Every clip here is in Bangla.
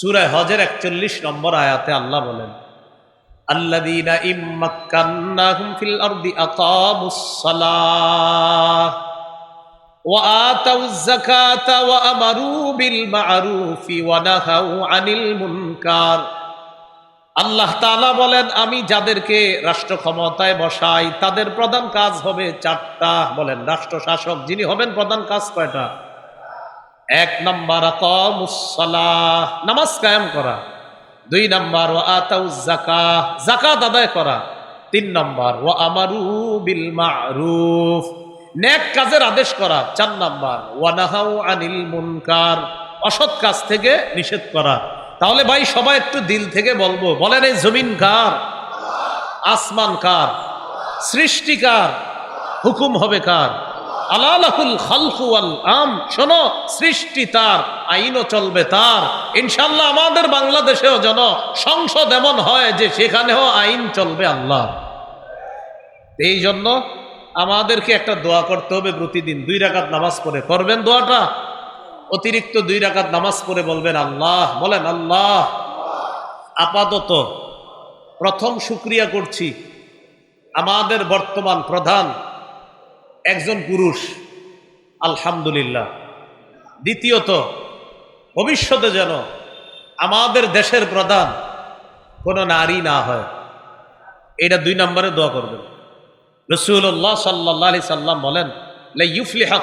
সুরায় হজের একচল্লিশ নম্বর আয়াতে আল্লাহ বলেন ওয়া আনিল মুনকার। আল্লাহ তাআলা বলেন, আমি যাদেরকে রাষ্ট্র ক্ষমতায় বসাই, তাদের প্রধান কাজ হবে চারটা। বলেন রাষ্ট্র শাসক যিনি হবেন প্রধান কাজ কয়টা? এক নম্বর নামাজ কায়েম করা। দুই নম্বর ও আতাউ জাকা জাকাত আদায় করা। তিন নম্বর ও আমারু বিল মারুফ, নেক কাজের আদেশ করা। চার নম্বর ওয়ানাহাউ আনিল মুনকার, অসৎ কাজ থেকে নিষেধ করা। তাহলে ভাই সবাই একটু দিল থেকে বলব, বলেন এই জমিন কার? আসমান কার? সৃষ্টিকার হুকুম হবে কার? আলালাহুল খালকু আল আম। শোনো, সৃষ্টি তার, আইনও চলবে তার। ইনশাল্লাহ আমাদের বাংলাদেশেও যেন সংসদ এমন হয় যে সেখানেও আইন চলবে আল্লাহ এই জন্য আমাদেরকে একটা দোয়া করতে হবে প্রতিদিন। দুই রাকাত নামাজ পড়ে। করবেন দোয়াটা? অতিরিক্ত দুই রাকাত নামাজ পড়ে বলবেন, আল্লাহ। বলেন, আল্লাহ। আপাতত প্রথম শুক্রিয়া করছি। আমাদের বর্তমান প্রধান একজন পুরুষ, আলহামদুলিল্লাহ। দ্বিতীয়ত, ভবিষ্যতে যেন আমাদের দেশের প্রধান কোনো নারী না হয়। এটা দুই নম্বরে দোয়া করবেন। রসুল্লাহ সাল্লাহ সাল্লাম বলেন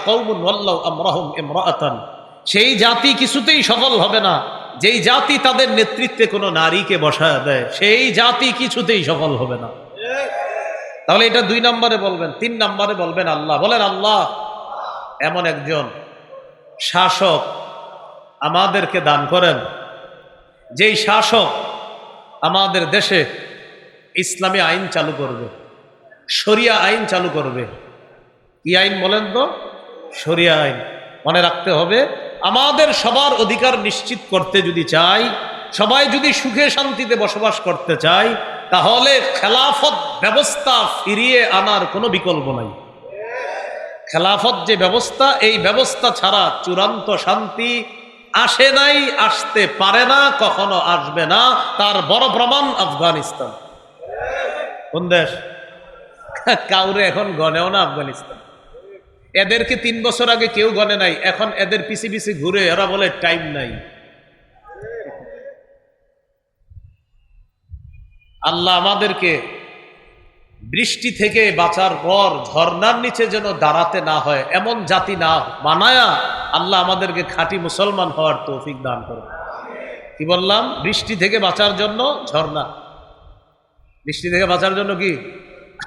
কৌমুন সেই জাতি কিছুতেই সফল হবে না। যেই জাতি তাদের নেতৃত্বে কোনো নারীকে বসায় দেয়, সেই জাতি কিছুতেই সফল হবে না। তাহলে এটা দুই নম্বরে বলবেন, তিন নম্বরে বলবেন আল্লাহ। বলেন, আল্লাহ, এমন একজন শাসক আমাদেরকে দান করেন, যেই শাসক আমাদের দেশে ইসলামী আইন চালু করবে, শরিয়া আইন চালু করবে। কি আইন বলেন তো? শরিয়া আইন। মনে রাখতে হবে, আমাদের সবার অধিকার নিশ্চিত করতে যদি চাই, সবাই যদি সুখে শান্তিতে বসবাস করতে চাই তাহলে খেলাফত ব্যবস্থা ফিরিয়ে আনার কোনো বিকল্প নাই। খেলাফত যে ব্যবস্থা, এই ব্যবস্থা ছাড়া চূড়ান্ত শান্তি আসে নাই, আসতে পারে না, কখনো আসবে না, তার বড় প্রমাণ আফগানিস্তান। কোন দেশ? কাউরে এখন গনেও না আফগানিস্তান। এদেরকে তিন বছর আগে কেউ গনে নাই, এখন এদের পিছি পিছি ঘুরে, এরা বলে টাইম নাই। আল্লাহ আমাদেরকে বৃষ্টি থেকে বাঁচার পর ঝর্নার নিচে যেন দাঁড়াতে না হয়, এমন জাতি না মানায়া আল্লাহ আমাদেরকে খাঁটি মুসলমান হওয়ার তৌফিক দান করে কি বললাম? বৃষ্টি থেকে বাঁচার জন্য ঝর্ণা। বৃষ্টি থেকে বাঁচার জন্য কি?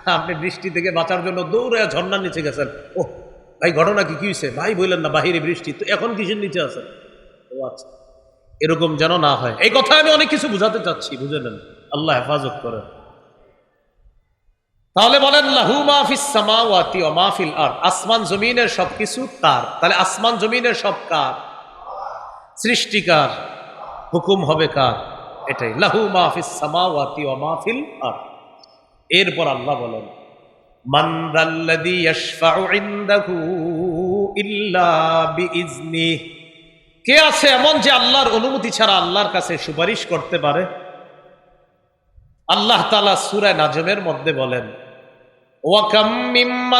আপনি বৃষ্টি থেকে বাঁচার জন্য দৌড়ে ঝর্ণার নিচে গেছেন। ও, ভাই, ঘটনা কি? কি হয়েছে ভাই, বললেন না, বাহিরে বৃষ্টি। তো এখন কিসের নিচে আছেন? ও আচ্ছা। এরকম যেন না হয়। এই কথা আমি অনেক কিছু বুঝাতে চাচ্ছি বুঝে নেন আল্লাহ হেফাজত করেন। তাহলে বলেন, লাহু মাহফিস সামাওয়াতি ও মাহফিল আর আসমান জমিনের সবকিছু তার। তাহলে আসমান জমিনের সব কার? সৃষ্টিকার হুকুম হবে কার? এটাই। লাহু মাহফিস সামাওয়াতি ও মাহফিল আর এরপর আল্লাহ বলেন, মান যাল্লাযী ইয়াশফাউ ইনদাহু ইল্লা বিইজনিহি কে আছে এমন যে আল্লাহর অনুমতি ছাড়া আল্লাহর কাছে সুপারিশ করতে পারে? আল্লাহ তালা সুরায় নাজমের মধ্যে বলেন মিন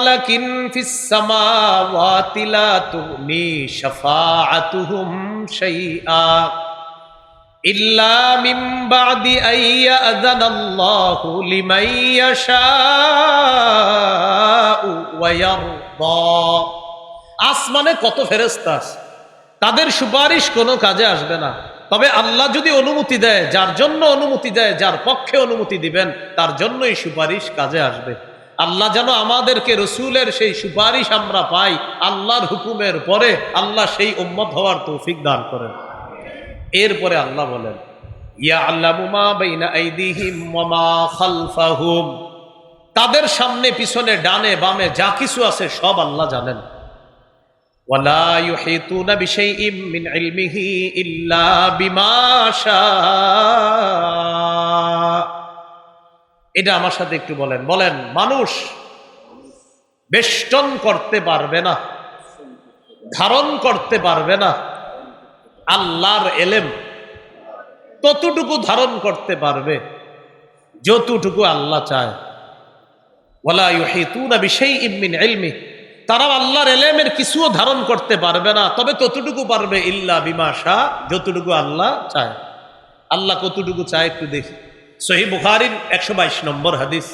আসমানে কত ফেরেশতা তাদের সুপারিশ কোনো কাজে আসবে না। তবে আল্লাহ যদি অনুমতি দেয়, যার জন্য অনুমতি দেয়, যার পক্ষে অনুমতি দিবেন, তার জন্যই সুপারিশ কাজে আসবে। আল্লাহ যেন আমাদেরকে রসুলের সেই সুপারিশ আমরা পাই, আল্লাহর হুকুমের পরে আল্লাহ সেই উম্মত হওয়ার তৌফিক দান করেন। এরপরে আল্লাহ বলেন তাদের সামনে, পিছনে, ডানে, বামে যা কিছু আছে সব আল্লাহ জানেন। ولا يحيطون بشيء من علمه إلا بما شاء এটা আমার সাথে একটু বলেন বলেন মানুষ বেষ্টন করতে পারবে না ধারণ করতে পারবে না আল্লাহর এলেম ততটুকু ধারণ করতে পারবে যতটুকু আল্লাহ চায় ওয়ালা ইউহিতুনা বিশাইইম মিন ইলমি তারা আল্লাহর এলেমের কিছুও ধারণ করতে পারবে না। তবে ততটুকু পারবে, ইল্লা বিমা শাহ যতটুকু আল্লাহ চায়। আল্লাহ কতটুকু চায় একটু দেখি। সহি বুখারির একশো বাইশ নম্বর হাদিস।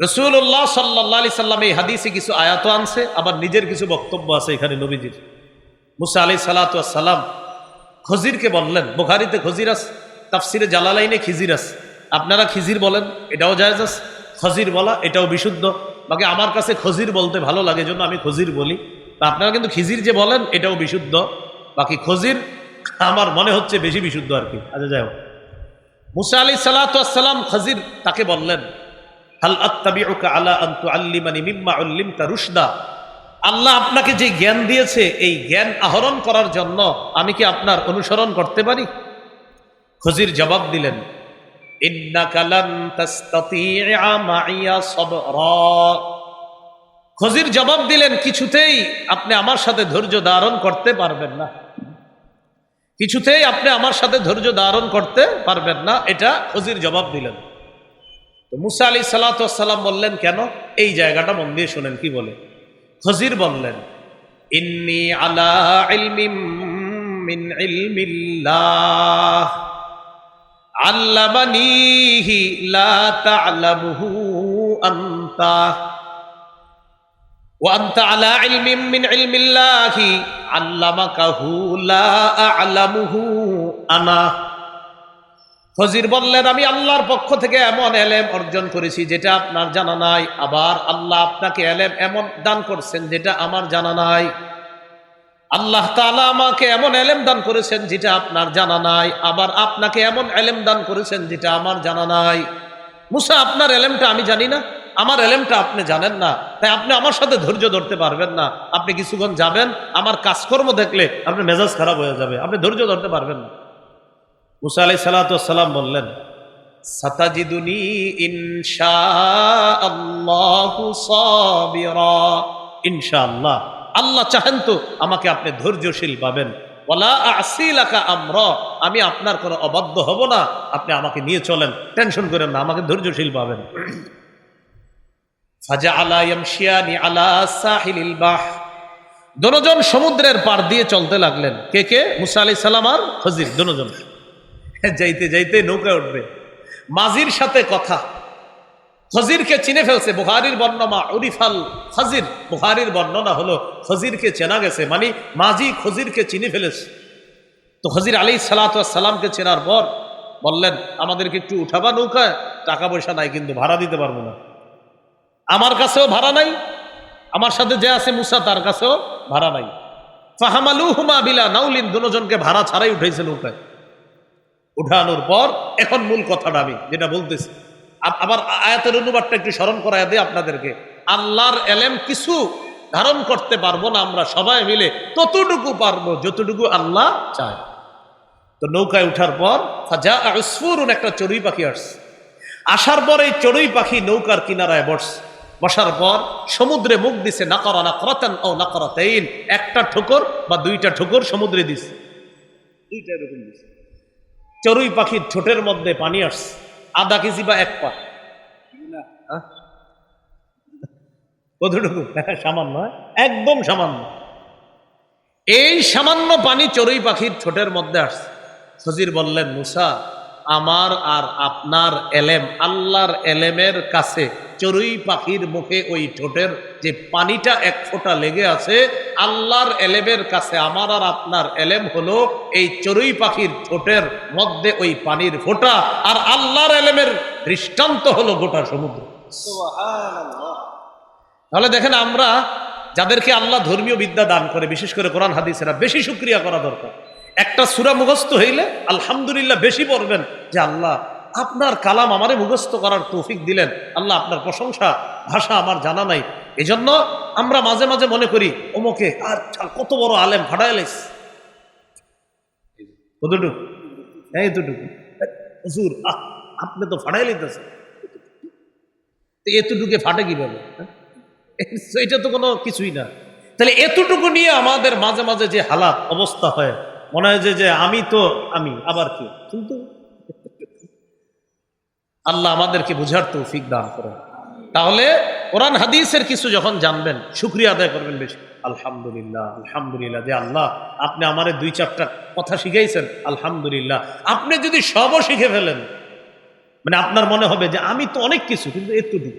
রসুল্লাহ সাল্লাহ আলি সাল্লাম এই হাদিসে কিছু আয়াত আনছে, আবার নিজের কিছু বক্তব্য আছে এখানে নবীজির। মুসা আলি সালাতাম খজিরকে বললেন, বুখারিতে খজির আস তাফসিরে জালালাইনে খিজির আস আপনারা খিজির বলেন, এটাও জায়জ আস খজির বলা, এটাও বিশুদ্ধ। বাকি আমার কাছে খজির বলতে ভালো লাগে জন্য আমি খজির বলি। তা আপনারা কিন্তু খিজির যে বলেন, এটাও বিশুদ্ধ। বাকি খজির আমার মনে হচ্ছে বেশি বিশুদ্ধ আর কি। আচ্ছা যাই হোক। মুসা আলি সালাতাম খজির তাকে বললেন, হাল আত্তাবিউকা আলা আন্তু আল্লিমানি মিম্মা উল্লিমতা রুশদা? আল্লাহ আপনাকে যে জ্ঞান দিয়েছে, এই জ্ঞান আহরণ করার জন্য আমি কি আপনার অনুসরণ করতে পারি? খজির জবাব দিলেন খজির জবাব দিলেন, কিছুতেই আপনি আমার সাথে ধৈর্য ধারণ করতে পারবেন না। কিছুতেই আপনি আমার সাথে ধৈর্য ধারণ করতে পারবেন না। এটা খজির জবাব দিলেন। তো মুসা আলী সালাতাম বললেন, কেন? এই জায়গাটা মন দিয়ে শোনেন, কি বলে? খজির বললেন, ইন্নি আলা ইলমিম মিন ইলমিল্লাহ। আল্লামানিহি লা তা'লামুহু আনতা। ওয়া আনতা আলা ইলমিন মিন ইলমিল্লাহি, আল্লামাকাহু লা আ'লামুহু আনা। ফজির বললেন, আমি আল্লাহর পক্ষ থেকে এমন এলেম অর্জন করেছি যেটা আপনার জানা নাই। আবার আল্লাহ আপনাকে এলেম এমন দান করছেন যেটা আমার জানা নাই। আল্লাহ তাআলা আমাকে এমন এলেম দান করেছেন যেটা আপনার জানা নাই, আবার আপনাকে এমন এলেম দান করেছেন যেটা আমার জানা নাই। মুসা, আপনার এলেমটা আমি জানি না, আমার এলেমটা আপনি জানেন না, তাই আপনি আমার সাথে ধৈর্য ধরতে পারবেন না। আপনি কিছুক্ষণ যাবেন, আমার কাজকর্ম দেখলে আপনার মেজাজ খারাপ হয়ে যাবে, আপনি ধৈর্য ধরতে পারবেন না। মুসা আলাই সালাতাম বললেন, সাতাজিদুনি ইনশা আল্লাহ সাবিরা। ইনশাআল্লাহ আল্লাহ চাহেন তো আমাকে আপনি ধৈর্যশীল পাবেন। ওলা আমি আপনার কোনো অবাধ্য হব না, আপনি আমাকে নিয়ে চলেন। টেনশন করেন না, আমাকে ধৈর্যশীল পাবেন। ফাজা বাহ। দনোজন সমুদ্রের পার দিয়ে চলতে লাগলেন। কে কে? মুসা আলি সালাম আর খজির দনোজন যাইতে যাইতে নৌকা উঠবে। মাঝির সাথে কথা। খজিরকে চিনে ফেলছে বুহারির বর্ণমা উরিফাল খজির বুহারির বর্ণনা হলো খজিরকে চেনা গেছে মানে মাঝি খজিরকে চিনে ফেলেছে। তো খজির আলী সালাতামকে চেনার পর বললেন, আমাদেরকে একটু উঠাবা নৌকায় টাকা পয়সা নাই কিন্তু ভাড়া দিতে পারব না। আমার কাছেও ভাড়া নাই, আমার সাথে যে আছে মুসা, তার কাছেও ভাড়া নাই। ফাহামালু হুমা বিলা নাউলিন দুজনকে ভাড়া ছাড়াই উঠেছে নৌকায়। উঠানোর পর এখন মূল কথাটা আমি যেটা বলতেছি। আবার আয়াতের অনুবাদটা একটু স্মরণ করাই দিই আপনাদেরকে। আল্লাহর এলেম কিছু ধারণ করতে পারব না আমরা সবাই মিলে, ততটুকু পারব, যতটুকু আল্লাহ চায়। তো নৌকায় উঠার পর যা উসফুরুন, একটা চড়ুই পাখি আসছে। আসার পর এই চড়ুই পাখি নৌকার কিনারায় বসছে। বসার পর সমুদ্রে মুখ দিছে, নাকরা নাকরাতান ও না নাকরাতাইন। একটা ঠোকর বা দুইটা ঠোকর সমুদ্রে দিছে। দুইটা এরকম দিছে। চড়ুই পাখির ঠোঁটের মধ্যে পানি আসছে। আধা কেজি বা এক পা হ্যাঁ? কতটুকু সামান্য হ্যাঁ? একদম সামান্য এই সামান্য পানি চড়ুই পাখির ঠোঁটের মধ্যে আসছে সজির বললেন, মুসা, আমার আর আপনার এলেম, আল্লাহর এলেমের কাছে চড়ুই পাখির মুখে ওই ঠোঁটের যে পানিটা এক ফোঁটা লেগে আছে আল্লাহর এলেমের কাছে আমার আর আপনার এলেম হলো এই চড়ুই পাখির ঠোঁটের মধ্যে ওই পানির ফোঁটা আর আল্লাহর এলেমের দৃষ্টান্ত হলো গোটা সমুদ্র। তাহলে দেখেন আমরা যাদেরকে আল্লাহ ধর্মীয় বিদ্যা দান করে বিশেষ করে কোরআন হাদিসেরা বেশি সুক্রিয়া করা দরকার। একটা সুরা মুখস্থ হইলে আলহামদুলিল্লাহ বেশি পড়বেন যে আল্লাহ আপনার কালাম আমারে মুখস্থ করার তৌফিক দিলেন। আল্লাহ আপনার প্রশংসা ভাষা আমার জানা নাই। এজন্য আমরা মাঝে মাঝে মনে করি ওমকে আর কত বড় আলেম ফাটাইলেস কতটুকু? আহ, আপনি তো ফাটাই লিতেছেন এতটুকে ফাটে কীভাবে? হ্যাঁ? এটা তো কোনো কিছুই না। তাহলে এতটুকু নিয়ে আমাদের মাঝে মাঝে যে হালাত অবস্থা হয় মনে হয় যে আমি তো আমি আবার কি? কিন্তু আল্লাহ আমাদেরকে বুঝার তৌফিক দান করেন। তাহলে কোরআন, হাদিসের কিছু যখন জানবেন, শুক্রিয়া আদায় করবেন বেশি। আলহামদুলিল্লাহ আলহামদুলিল্লাহ যে আল্লাহ আপনি আমার দুই চারটা কথা শিখাইছেন, আলহামদুলিল্লাহ। আপনি যদি সবও শিখে ফেলেন মানে আপনার মনে হবে যে আমি তো অনেক কিছু, কিন্তু এতটুকু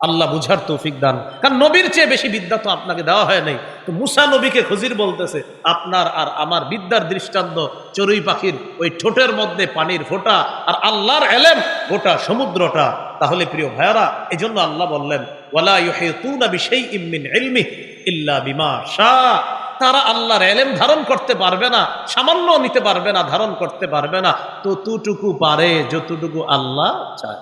আল্লাহ বুঝার তৌফিক দান। কারণ নবীর চেয়ে বেশি বিদ্যা তো আপনাকে দেওয়া হয় নাই। তো মুসা নবীকে খজির বলতেছে, আপনার আর আমার বিদ্যার দৃষ্টান্ত চড়ুই পাখির ওই ঠোঁটের মধ্যে পানির ফোঁটা আর আল্লাহর এলেম গোটা সমুদ্রটা। তাহলে প্রিয় ভাইয়ারা এই জন্য আল্লাহ বললেন, ওয়ালা ইউহিতুনা বিশাইইম মিন ইলমি ইল্লা বিমা শাহ তারা আল্লাহর এলেম ধারণ করতে পারবে না সামান্য নিতে পারবে না, ধারণ করতে পারবে না। ততটুকু পারে, যতটুকু আল্লাহ চায়।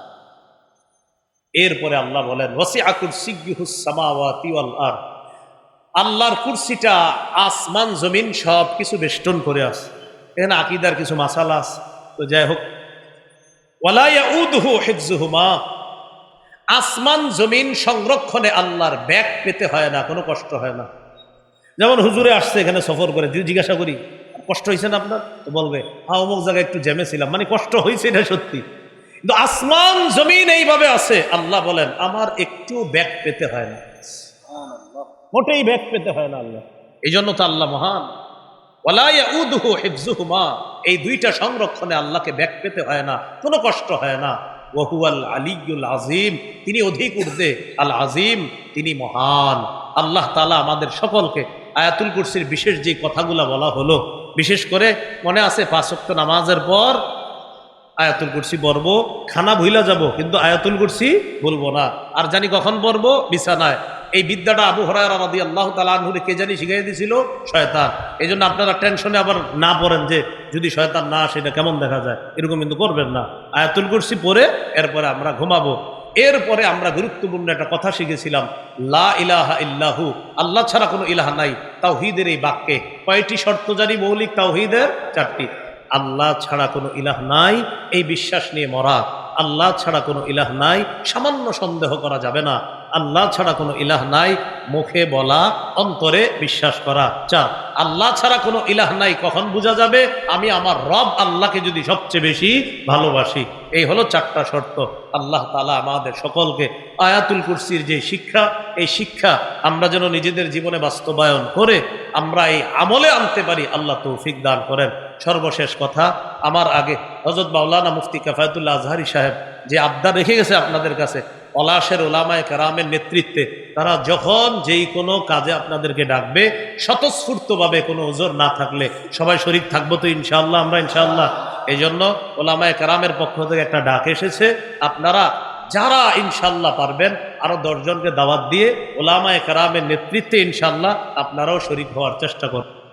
এরপরে আল্লাহ বলেন ওসিআ কুরসিয়্যুহুস সামাওয়াতি ওয়াল আরদ। আল্লাহর কুরসিটা আসমান, জমিন সব কিছু বেষ্টন করে আছে। এখানে আকিদার কিছু মাসালা আছে। তো যাই হোক। ওয়ালা ইয়াউদুহু হিফজুহুমা আসমান, জমিন সংরক্ষণে আল্লাহর ব্যাগ পেতে হয় না, কোনো কষ্ট হয় না। যেমন হুজুরে আসছে এখানে সফর করে, যদি জিজ্ঞাসা করি, কষ্ট হয়েছে না আপনার? তো বলবে হ্যাঁ অমুক জায়গায় একটু জ্যামে ছিলাম। মানে কষ্ট হয়েছে এটা সত্যি। আসমান, জমিন এইভাবে আছে। আল্লাহ বলেন, আমার একটু ব্যাগ পেতে হয় না। মোটেই ব্যাগ পেতে হয় না আল্লাহ। এই জন্য তো আল্লাহ মহান। এই দুইটা সংরক্ষণে আল্লাহকে ব্যাগ পেতে হয় না, কোনো কষ্ট হয় না। ওহুয়াল আলিউল আজিম তিনি অধিক ঊর্ধ্বে। আল আজিম তিনি মহান। আল্লাহ তালা আমাদের সকলকে আয়াতুল কুরসির বিশেষ যে কথাগুলো বলা হলো, বিশেষ করে মনে আছে পাঁচক্ত নামাজের পর আয়াতুল কুরসি পড়ব, খানা ভুইলা যাব, কিন্তু আয়াতুল কুরসি বলব না। আর জানি কখন পড়ব? বিছানায়। এই বিদ্যাটা আবু হরাই রাদি আল্লাহ তালুরে কে জানি শিখাই দিয়েছিল শয়তান। এই জন্য আপনারা টেনশনে আবার না পড়েন যে, যদি শয়তান না আসে, এটা কেমন দেখা যায়? এরকম কিন্তু করবেন না। আয়াতুল কুরসি পরে এরপরে আমরা ঘুমাবো। এরপরে আমরা গুরুত্বপূর্ণ একটা কথা শিখেছিলাম, লা ইলাহা ইল্লাহু, আল্লাহ ছাড়া কোনো ইলাহা নাই, তাওহিদের এই বাক্যে। কয়টি শর্ত জানি, মৌলিক তাওহিদের চারটি। আল্লাহ ছাড়া কোনো ইলাহ নাই, এই বিশ্বাস নিয়ে মরা। আল্লাহ ছাড়া কোনো ইলাহ নাই, সামান্য সন্দেহ করা যাবে না। আল্লাহ ছাড়া কোনো ইলাহ নাই, মুখে বলা, অন্তরে বিশ্বাস করা। চার, আল্লাহ ছাড়া কোনো ইলাহ নাই, কখন বোঝা যাবে? আমি আমার রব আল্লাহকে যদি সবচেয়ে বেশি ভালোবাসি। এই হলো চারটা শর্ত। আল্লাহ তালা আমাদের সকলকে আয়াতুল কুরসির যে শিক্ষা, এই শিক্ষা আমরা যেন নিজেদের জীবনে বাস্তবায়ন করে আমরা এই আমলে আনতে পারি, আল্লাহ তৌফিক দান করেন। সর্বশেষ কথা, আমার আগে হজরত মাওলানা মুফতি কাফায়তুল্লাহ আজহারি সাহেব যে আবদার রেখে গেছে আপনাদের কাছে পলাশের ওলামায় কারামের নেতৃত্বে তারা যখন যেই কোনো কাজে আপনাদেরকে ডাকবে, স্বতঃস্ফূর্তভাবে কোনো ওজোর না থাকলে সবাই শরিক থাকব তো ইনশাল্লাহ আমরা ইনশাল্লাহ এই জন্য ওলামায় কারামের পক্ষ থেকে একটা ডাক এসেছে, আপনারা যারা ইনশাল্লাহ পারবেন, আরও দশজনকে দাওয়াত দিয়ে ওলামায় কারামের নেতৃত্বে ইনশাল্লাহ আপনারাও শরিক হওয়ার চেষ্টা করুন।